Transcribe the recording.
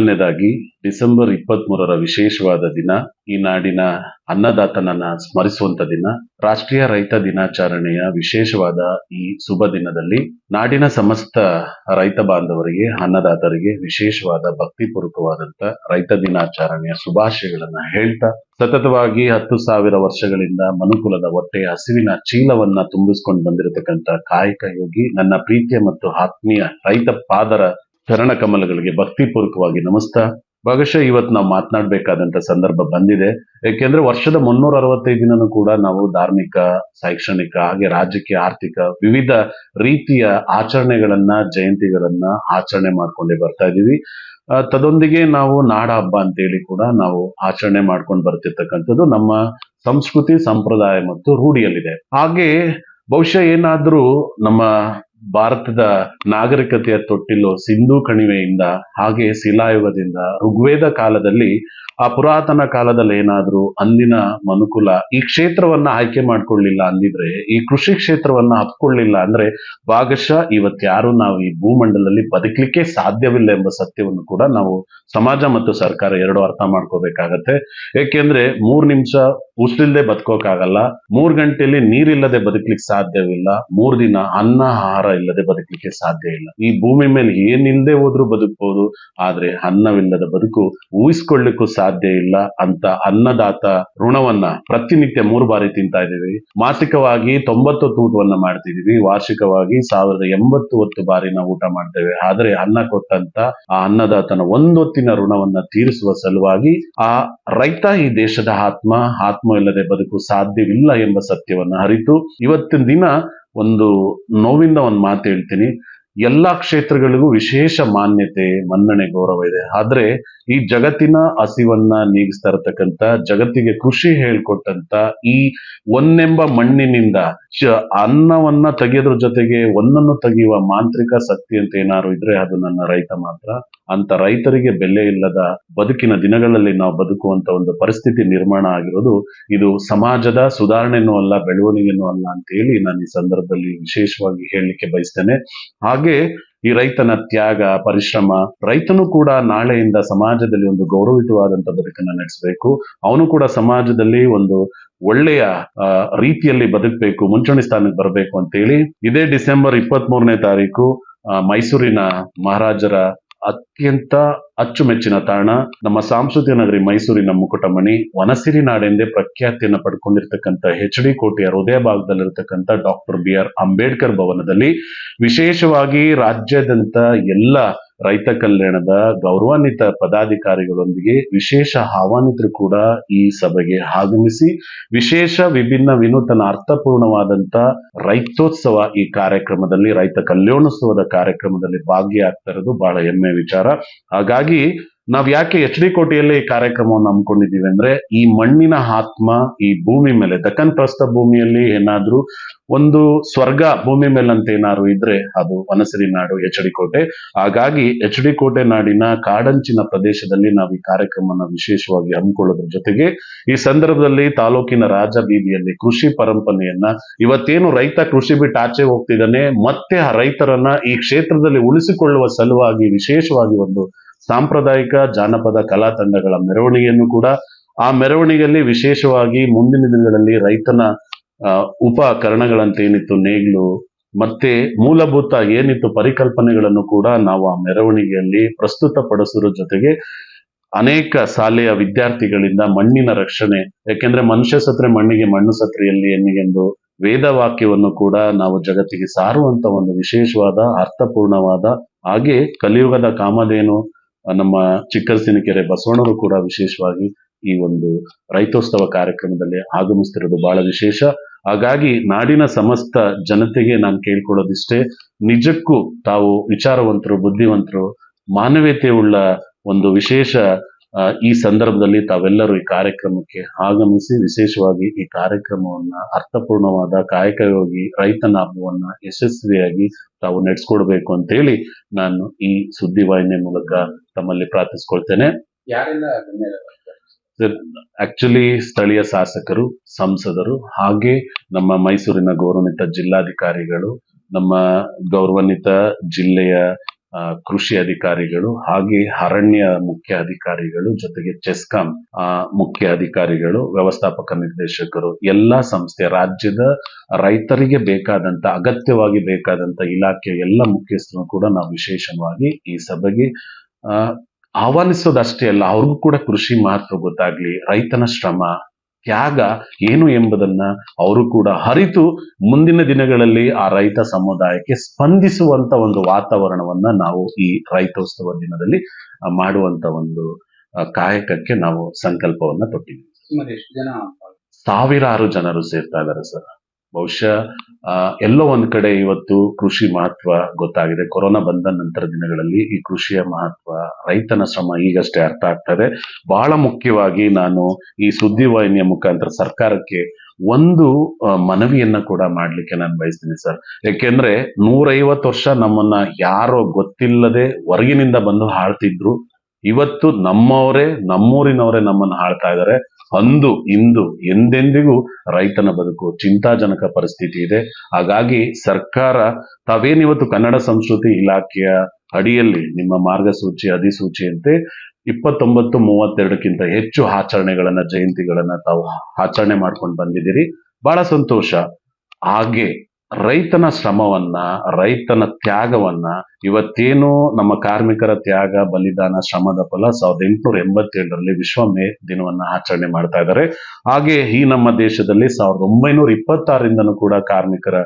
ಮೊದಲನೇದಾಗಿ ಡಿಸೆಂಬರ್ ಇಪ್ಪತ್ತ್ ಮೂರರ ವಿಶೇಷವಾದ ದಿನ, ಈ ನಾಡಿನ ಅನ್ನದಾತನನ್ನ ಸ್ಮರಿಸುವಂತ ದಿನ, ರಾಷ್ಟ್ರೀಯ ರೈತ ದಿನಾಚರಣೆಯ ವಿಶೇಷವಾದ ಈ ಶುಭ ದಿನದಲ್ಲಿ ನಾಡಿನ ಸಮಸ್ತ ರೈತ ಬಾಂಧವರಿಗೆ, ಅನ್ನದಾತರಿಗೆ ವಿಶೇಷವಾದ ಭಕ್ತಿಪೂರ್ವಕವಾದಂತ ರೈತ ದಿನಾಚರಣೆಯ ಶುಭಾಶಯಗಳನ್ನ ಹೇಳ್ತಾ, ಸತತವಾಗಿ ಹತ್ತು ಸಾವಿರ ವರ್ಷಗಳಿಂದ ಮನುಕುಲದ ಹೊಟ್ಟೆ ಹಸಿವಿನ ಚೀಲವನ್ನ ತುಂಬಿಸಿಕೊಂಡು ಬಂದಿರತಕ್ಕಂತ ಕಾಯಕ ಯೋಗಿ, ನನ್ನ ಪ್ರೀತಿಯ ಮತ್ತು ಆತ್ಮೀಯ ರೈತ ಪಾದರ ಚರಣ ಕಮಲಗಳಿಗೆ ಭಕ್ತಿಪೂರ್ವಕವಾಗಿ ನಮಸ್ತಾ. ಭಾಗಶಃ ಇವತ್ತು ನಾವು ಮಾತನಾಡಬೇಕಾದಂತ ಸಂದರ್ಭ ಬಂದಿದೆ. ಯಾಕೆಂದ್ರೆ ವರ್ಷದ ಮುನ್ನೂರ ಅರವತ್ತೈದು ದಿನನೂ ಕೂಡ ನಾವು ಧಾರ್ಮಿಕ, ಶೈಕ್ಷಣಿಕ, ಹಾಗೆ ರಾಜಕೀಯ, ಆರ್ಥಿಕ ವಿವಿಧ ರೀತಿಯ ಆಚರಣೆಗಳನ್ನ, ಜಯಂತಿಗಳನ್ನ ಆಚರಣೆ ಮಾಡ್ಕೊಂಡೇ ಬರ್ತಾ ಇದೀವಿ ತದೊಂದಿಗೆ ನಾವು ನಾಡ ಹಬ್ಬ ಅಂತೇಳಿ ಕೂಡ ನಾವು ಆಚರಣೆ ಮಾಡ್ಕೊಂಡು ಬರ್ತಿರ್ತಕ್ಕಂಥದ್ದು ನಮ್ಮ ಸಂಸ್ಕೃತಿ, ಸಂಪ್ರದಾಯ ಮತ್ತು ರೂಢಿಯಲ್ಲಿದೆ. ಹಾಗೆ ಬಹುಶಃ ಏನಾದ್ರೂ ನಮ್ಮ ಭಾರತದ ನಾಗರಿಕತೆಯ ತೊಟ್ಟಿಲು ಸಿಂಧೂ ಕಣಿವೆಯಿಂದ ಹಾಗೆ ಶಿಲಾಯುಗದಿಂದ ಋಗ್ವೇದ ಕಾಲದಲ್ಲಿ ಆ ಪುರಾತನ ಕಾಲದಲ್ಲಿ ಏನಾದ್ರೂ ಅಂದಿನ ಮನುಕುಲ ಈ ಕ್ಷೇತ್ರವನ್ನ ಆಯ್ಕೆ ಮಾಡ್ಕೊಳ್ಳಿಲ್ಲ ಅಂದಿದ್ರೆ, ಈ ಕೃಷಿ ಕ್ಷೇತ್ರವನ್ನ ಹತ್ಕೊಳ್ಳಿಲ್ಲ ಅಂದ್ರೆ ಭಾಗಶಃ ಇವತ್ತ್ಯಾರು ನಾವು ಈ ಭೂಮಂಡಲದಲ್ಲಿ ಬದುಕಲಿಕ್ಕೆ ಸಾಧ್ಯವಿಲ್ಲ ಎಂಬ ಸತ್ಯವನ್ನು ಕೂಡ ನಾವು ಸಮಾಜ ಮತ್ತು ಸರ್ಕಾರ ಎರಡು ಅರ್ಥ ಮಾಡ್ಕೋಬೇಕಾಗತ್ತೆ. ಏಕೆಂದ್ರೆ ಮೂರ್ ನಿಮಿಷ ಉಸಿಲ್ದೆ ಬದುಕೋಕಾಗಲ್ಲ, ಮೂರ್ ಗಂಟೆಯಲ್ಲಿ ನೀರಿಲ್ಲದೆ ಬದುಕಲಿಕ್ಕೆ ಸಾಧ್ಯವಿಲ್ಲ, ಮೂರ್ ದಿನ ಅನ್ನ, ಆಹಾರ ಇಲ್ಲದೆ ಬದುಕಲಿಕ್ಕೆ ಸಾಧ್ಯ ಇಲ್ಲ. ಈ ಭೂಮಿ ಮೇಲೆ ಏನಿಲ್ಲದೆ ಹೋದ್ರೂ ಬದುಕಬಹುದು ಆದ್ರೆ ಅನ್ನವಿಲ್ಲದ ಬದುಕು ಊಹಿಸ್ಕೊಳ್ಳಿಕ್ಕೂ ಸಾಧ್ಯ ಇಲ್ಲ ಅಂತ ಅನ್ನದಾತ ಋಣವನ್ನ ಪ್ರತಿನಿತ್ಯ ಮೂರು ಬಾರಿ ತಿಂತಾ ಇದ್ದೀವಿ. ಮಾಸಿಕವಾಗಿ ತೊಂಬತ್ತು ತೂಟವನ್ನ ಮಾಡ್ತಿದೀವಿ ವಾರ್ಷಿಕವಾಗಿ ಸಾವಿರದ ಎಂಬತ್ತು ಹೊತ್ತು ಬಾರಿ ನಾವು ಊಟ ಮಾಡ್ತೇವೆ. ಆದ್ರೆ ಅನ್ನ ಕೊಟ್ಟಂತ ಆ ಅನ್ನದಾತನ ಒಂದೊತ್ತಿನ ಋಣವನ್ನ ತೀರಿಸುವ ಸಲುವಾಗಿ ಆ ರೈತ ಈ ದೇಶದ ಆತ್ಮ ಆತ್ಮ ಇಲ್ಲದೆ ಬದುಕು ಸಾಧ್ಯವಿಲ್ಲ ಎಂಬ ಸತ್ಯವನ್ನ ಅರಿತು ಇವತ್ತಿನ ದಿನ ಒಂದು ನೋವಿಂದ ಒಂದು ಮಾತು ಹೇಳ್ತೀನಿ. ಎಲ್ಲಾ ಕ್ಷೇತ್ರಗಳಿಗೂ ವಿಶೇಷ ಮಾನ್ಯತೆ, ಮನ್ನಣೆ, ಗೌರವ ಇದೆ. ಆದ್ರೆ ಈ ಜಗತ್ತಿನ ಹಸಿವನ್ನ ನೀಗಿಸ್ತಾ ಇರತಕ್ಕಂತ, ಜಗತ್ತಿಗೆ ಕೃಷಿ ಹೇಳ್ಕೊಟ್ಟಂತ ಈ ಒಂದೆಂಬ ಮಣ್ಣಿನಿಂದ ಅನ್ನವನ್ನ ತೆಗೆಯೋದ್ರ ಜೊತೆಗೆ ಒಂದನ್ನು ತೆಗೆಯುವ ಮಾಂತ್ರಿಕ ಶಕ್ತಿ ಅಂತ ಏನಾದ್ರು ಇದ್ರೆ ಅದು ನನ್ನ ರೈತ ಮಾತ್ರ. ಅಂತ ರೈತರಿಗೆ ಬೆಲೆ ಇಲ್ಲದ ಬದುಕಿನ ದಿನಗಳಲ್ಲಿ ನಾವು ಬದುಕುವಂತ ಒಂದು ಪರಿಸ್ಥಿತಿ ನಿರ್ಮಾಣ ಆಗಿರೋದು ಇದು ಸಮಾಜದ ಸುಧಾರಣೆನೂ ಅಲ್ಲ, ಬೆಳವಣಿಗೆನೂ ಅಲ್ಲ ಅಂತ ಹೇಳಿ ನಾನು ಈ ಸಂದರ್ಭದಲ್ಲಿ ವಿಶೇಷವಾಗಿ ಹೇಳಲಿಕ್ಕೆ ಬಯಸ್ತೇನೆ. ಹಾಗೆ ಈ ರೈತನ ತ್ಯಾಗ, ಪರಿಶ್ರಮ, ರೈತನು ಕೂಡ ನಾಳೆಯಿಂದ ಸಮಾಜದಲ್ಲಿ ಒಂದು ಗೌರವಿತವಾದಂತ ಬದುಕನ್ನ ನಡೆಸಬೇಕು. ಅವನು ಕೂಡ ಸಮಾಜದಲ್ಲಿ ಒಂದು ಒಳ್ಳೆಯ ರೀತಿಯಲ್ಲಿ ಬದುಕಬೇಕು, ಮುಂಚೂಣಿ ಸ್ಥಾನಕ್ಕೆ ಬರಬೇಕು ಅಂತೇಳಿ ಇದೇ ಡಿಸೆಂಬರ್ ಇಪ್ಪತ್ತ್ ಮೂರನೇ ತಾರೀಕು ಮೈಸೂರಿನ ಮಹಾರಾಜರ ಅತ್ಯಂತ ಅಚ್ಚುಮೆಚ್ಚಿನ ತಾಣ. ನಮ್ಮ ಸಾಂಸ್ಕೃತಿಕ ನಗರಿ ಮೈಸೂರಿನ ಮುಕುಟಮಣಿ, ವನಸಿರಿ ನಾಡೆಂದೇ ಪ್ರಖ್ಯಾತಿಯನ್ನು ಪಡ್ಕೊಂಡಿರ್ತಕ್ಕಂಥ ಎಚ್ ಡಿ ಕೋಟೆಯ ಹೃದಯ ಭಾಗದಲ್ಲಿರ್ತಕ್ಕಂಥ ಡಾಕ್ಟರ್ ಬಿ ಆರ್ ಅಂಬೇಡ್ಕರ್ ಭವನದಲ್ಲಿ ವಿಶೇಷವಾಗಿ ರಾಜ್ಯಾದ್ಯಂತ ಎಲ್ಲ ರೈತ ಕಲ್ಯಾಣದ ಗೌರವಾನ್ವಿತ ಪದಾಧಿಕಾರಿಗಳೊಂದಿಗೆ ವಿಶೇಷ ಆಹ್ವಾನಿತರು ಕೂಡ ಈ ಸಭೆಗೆ ಆಗಮಿಸಿ, ವಿಶೇಷ ವಿಭಿನ್ನ ವಿನೂತನ ಅರ್ಥಪೂರ್ಣವಾದಂತ ರೈತೋತ್ಸವ ಈ ಕಾರ್ಯಕ್ರಮದಲ್ಲಿ, ರೈತ ಕಲ್ಯಾಣೋತ್ಸವದ ಕಾರ್ಯಕ್ರಮದಲ್ಲಿ ಭಾಗಿಯಾಗ್ತಾ ಇರೋದು ಬಹಳ ಹೆಮ್ಮೆ ವಿಚಾರ. ಹಾಗಾಗಿ ನಾವ್ ಯಾಕೆ ಎಚ್ ಡಿ ಕೋಟೆಯಲ್ಲಿ ಈ ಕಾರ್ಯಕ್ರಮವನ್ನು ಹಮ್ಮಿಕೊಂಡಿದ್ದೀವಿ ಅಂದ್ರೆ ಈ ಮಣ್ಣಿನ ಆತ್ಮ ಈ ಭೂಮಿ ಮೇಲೆ ದಕ್ಕನ್ ಪ್ರಸ್ಥ ಭೂಮಿಯಲ್ಲಿ ಏನಾದ್ರೂ ಒಂದು ಸ್ವರ್ಗ ಭೂಮಿ ಮೇಲೆ ಅಂತ ಏನಾದ್ರು ಇದ್ರೆ ಅದು ವನಸಿರಿ ನಾಡು, ಎಚ್ ಡಿ ಕೋಟೆ. ಹಾಗಾಗಿ ಎಚ್ ಡಿ ಕೋಟೆ ನಾಡಿನ ಕಾಡಂಚಿನ ಪ್ರದೇಶದಲ್ಲಿ ನಾವು ಈ ಕಾರ್ಯಕ್ರಮನ ವಿಶೇಷವಾಗಿ ಹಮ್ಮಿಕೊಳ್ಳೋದ್ರ ಜೊತೆಗೆ ಈ ಸಂದರ್ಭದಲ್ಲಿ ತಾಲೂಕಿನ ರಾಜ ಬೀದಿಯಲ್ಲಿ ಕೃಷಿ ಪರಂಪರೆಯನ್ನ ಇವತ್ತೇನು ರೈತ ಕೃಷಿ ಬಿಟ್ಟು ಆಚೆ ಹೋಗ್ತಿದ್ದಾನೆ, ಮತ್ತೆ ಆ ರೈತರನ್ನ ಈ ಕ್ಷೇತ್ರದಲ್ಲಿ ಉಳಿಸಿಕೊಳ್ಳುವ ಸಲುವಾಗಿ ವಿಶೇಷವಾಗಿ ಒಂದು ಸಾಂಪ್ರದಾಯಿಕ ಜಾನಪದ ಕಲಾ ತಂಡಗಳ ಮೆರವಣಿಗೆಯನ್ನು ಕೂಡ ಆ ಮೆರವಣಿಗೆಯಲ್ಲಿ ವಿಶೇಷವಾಗಿ ಮುಂದಿನ ದಿನಗಳಲ್ಲಿ ರೈತನ ಉಪಕರಣಗಳಂತೆ ಏನಿತ್ತು ನೇಗ್ಲು, ಮತ್ತೆ ಮೂಲಭೂತ ಏನಿತ್ತು ಪರಿಕಲ್ಪನೆಗಳನ್ನು ಕೂಡ ನಾವು ಆ ಮೆರವಣಿಗೆಯಲ್ಲಿ ಪ್ರಸ್ತುತಪಡಿಸೋದ್ರ ಜೊತೆಗೆ ಅನೇಕ ಶಾಲೆಯ ವಿದ್ಯಾರ್ಥಿಗಳಿಂದ ಮಣ್ಣಿನ ರಕ್ಷಣೆ, ಯಾಕೆಂದ್ರೆ ಮನುಷ್ಯ ಸತ್ರೆ ಮಣ್ಣಿಗೆ ಮಣ್ಣು ಸತ್ರೆಯಲ್ಲಿ ಎನ್ನಿಗೆಂದು ವೇದ ವಾಕ್ಯವನ್ನು ಕೂಡ ನಾವು ಜಗತ್ತಿಗೆ ಸಾರುವಂತ ಒಂದು ವಿಶೇಷವಾದ, ಅರ್ಥಪೂರ್ಣವಾದ ಹಾಗೆ ಕಲಿಯುಗದ ಕಾಮಧೇನು ನಮ್ಮ ಚಿಕ್ಕಸಿನಕೆರೆ ಬಸವಣ್ಣರು ಕೂಡ ವಿಶೇಷವಾಗಿ ಈ ಒಂದು ರೈತೋತ್ಸವ ಕಾರ್ಯಕ್ರಮದಲ್ಲಿ ಆಗಮಿಸ್ತಿರೋದು ಬಹಳ ವಿಶೇಷ. ಹಾಗಾಗಿ ನಾಡಿನ ಸಮಸ್ತ ಜನತೆಗೆ ನಾನು ಕೇಳ್ಕೊಳ್ಳೋದಿಷ್ಟೇ, ನಿಜಕ್ಕೂ ತಾವು ವಿಚಾರವಂತರು, ಬುದ್ಧಿವಂತರು ಮಾನವೀಯತೆ ಉಳ್ಳ ಒಂದು ವಿಶೇಷ ಈ ಸಂದರ್ಭದಲ್ಲಿ ತಾವೆಲ್ಲರೂ ಈ ಕಾರ್ಯಕ್ರಮಕ್ಕೆ ಆಗಮಿಸಿ ವಿಶೇಷವಾಗಿ ಈ ಕಾರ್ಯಕ್ರಮವನ್ನ ಅರ್ಥಪೂರ್ಣವಾದ ಕಾಯಕಯೋಗಿ ರೈತನ ಹಬ್ಬವನ್ನ ಯಶಸ್ವಿಯಾಗಿ ತಾವು ನಡೆಸ್ಕೊಡ್ಬೇಕು ಅಂತೇಳಿ ನಾನು ಈ ಸುದ್ದಿವಾಹಿನಿ ಮೂಲಕ ತಮ್ಮಲ್ಲಿ ಪ್ರಾರ್ಥಿಸ್ಕೊಳ್ತೇನೆ. ಸರ್ ಆಕ್ಚುಲಿ ಸ್ಥಳೀಯ ಶಾಸಕರು ಸಂಸದರು ಹಾಗೆ ನಮ್ಮ ಮೈಸೂರಿನ ಗೌರವಾನ್ವಿತ ಜಿಲ್ಲಾಧಿಕಾರಿಗಳು ನಮ್ಮ ಗೌರವಾನ್ವಿತ ಜಿಲ್ಲೆಯ ಕೃಷಿ ಅಧಿಕಾರಿಗಳು ಹಾಗೆ ಅರಣ್ಯ ಮುಖ್ಯ ಅಧಿಕಾರಿಗಳು ಜೊತೆಗೆ ಚೆಸ್ಕಾಂ ಮುಖ್ಯ ಅಧಿಕಾರಿಗಳು, ವ್ಯವಸ್ಥಾಪಕ ನಿರ್ದೇಶಕರು, ಎಲ್ಲಾ ಸಂಸ್ಥೆ, ರಾಜ್ಯದ ರೈತರಿಗೆ ಬೇಕಾದಂತ, ಅಗತ್ಯವಾಗಿ ಬೇಕಾದಂತ ಇಲಾಖೆಯ ಎಲ್ಲ ಮುಖ್ಯಸ್ಥರು ಕೂಡ ನಾವು ವಿಶೇಷವಾಗಿ ಈ ಸಭೆಗೆ ಆಹ್ವಾನಿಸೋದಷ್ಟೇ ಅಲ್ಲ, ಅವ್ರಿಗೂ ಕೂಡ ಕೃಷಿ ಮಹತ್ವ ಗೊತ್ತಾಗ್ಲಿ, ರೈತನ ಶ್ರಮ ತ್ಯಾಗ ಏನು ಎಂಬುದನ್ನ ಅವರು ಕೂಡ ಅರಿತು ಮುಂದಿನ ದಿನಗಳಲ್ಲಿ ಆ ರೈತ ಸಮುದಾಯಕ್ಕೆ ಸ್ಪಂದಿಸುವಂತ ಒಂದು ವಾತಾವರಣವನ್ನ ನಾವು ಈ ರೈತೋತ್ಸವ ದಿನದಲ್ಲಿ ಮಾಡುವಂತ ಒಂದು ಕಾಯಕಕ್ಕೆ ನಾವು ಸಂಕಲ್ಪವನ್ನ ತೊಟ್ಟಿದ್ದೀವಿ. ಸಾವಿರಾರು ಜನರು ಸೇರ್ತಾ ಇದ್ದಾರೆ ಸರ್. ಬಹುಶಃ ಎಲ್ಲೋ ಒಂದ್ ಕಡೆ ಇವತ್ತು ಕೃಷಿ ಮಹತ್ವ ಗೊತ್ತಾಗಿದೆ. ಕೊರೋನಾ ಬಂದ ನಂತರ ದಿನಗಳಲ್ಲಿ ಈ ಕೃಷಿಯ ಮಹತ್ವ, ರೈತನ ಶ್ರಮ ಈಗಷ್ಟೇ ಅರ್ಥ ಆಗ್ತದೆ. ಬಹಳ ಮುಖ್ಯವಾಗಿ ನಾನು ಈ ಸುದ್ದಿವಾಹಿನಿಯ ಮುಖಾಂತರ ಸರ್ಕಾರಕ್ಕೆ ಒಂದು ಮನವಿಯನ್ನ ಕೂಡ ಮಾಡ್ಲಿಕ್ಕೆ ನಾನು ಬಯಸ್ತೀನಿ ಸರ್. ಯಾಕೆಂದ್ರೆ ನೂರೈವತ್ತು ವರ್ಷ ನಮ್ಮನ್ನ ಯಾರೋ ಗೊತ್ತಿಲ್ಲದೆ ಹೊರಗಿನಿಂದ ಬಂದು ಹಾಳ್ತಿದ್ರು. ಇವತ್ತು ನಮ್ಮವರೇ, ನಮ್ಮೂರಿನವರೇ ನಮ್ಮನ್ನ ಹಾಳ್ತಾ ಇದ್ದಾರೆ. ಅಂದು, ಇಂದು ಎಂದೆಂದಿಗೂ ರೈತನ ಬದುಕು ಚಿಂತಾಜನಕ ಪರಿಸ್ಥಿತಿ ಇದೆ. ಹಾಗಾಗಿ ಸರ್ಕಾರ ತಾವೇನಿವತ್ತು ಕನ್ನಡ ಸಂಸ್ಕೃತಿ ಇಲಾಖೆಯ ಅಡಿಯಲ್ಲಿ ನಿಮ್ಮ ಮಾರ್ಗಸೂಚಿ ಅಧಿಸೂಚಿಯಂತೆ ಇಪ್ಪತ್ತೊಂಬತ್ತು, ಮೂವತ್ತೆರಡಕ್ಕಿಂತ ಹೆಚ್ಚು ಆಚರಣೆಗಳನ್ನ, ಜಯಂತಿಗಳನ್ನ ತಾವು ಆಚರಣೆ ಮಾಡ್ಕೊಂಡು ಬಂದಿದ್ದೀರಿ. ಬಹಳ ಸಂತೋಷ. ಹಾಗೆ ರೈತನ ಶ್ರಮವನ್ನ, ರೈತನ ತ್ಯಾಗವನ್ನ ಇವತ್ತೇನು ನಮ್ಮ ಕಾರ್ಮಿಕರ ತ್ಯಾಗ, ಬಲಿದಾನ, ಶ್ರಮದ ಫಲ ಸಾವಿರದ ಎಂಟುನೂರ ಎಂಬತ್ತೇಳರಲ್ಲಿ ವಿಶ್ವ ಮೇ ದಿನವನ್ನ ಆಚರಣೆ ಮಾಡ್ತಾ ಇದ್ದಾರೆ. ಹಾಗೆ ಈ ನಮ್ಮ ದೇಶದಲ್ಲಿ ಸಾವಿರದ ಒಂಬೈನೂರ ಇಪ್ಪತ್ತಾರರಿಂದನೂ ಕೂಡ ಕಾರ್ಮಿಕರ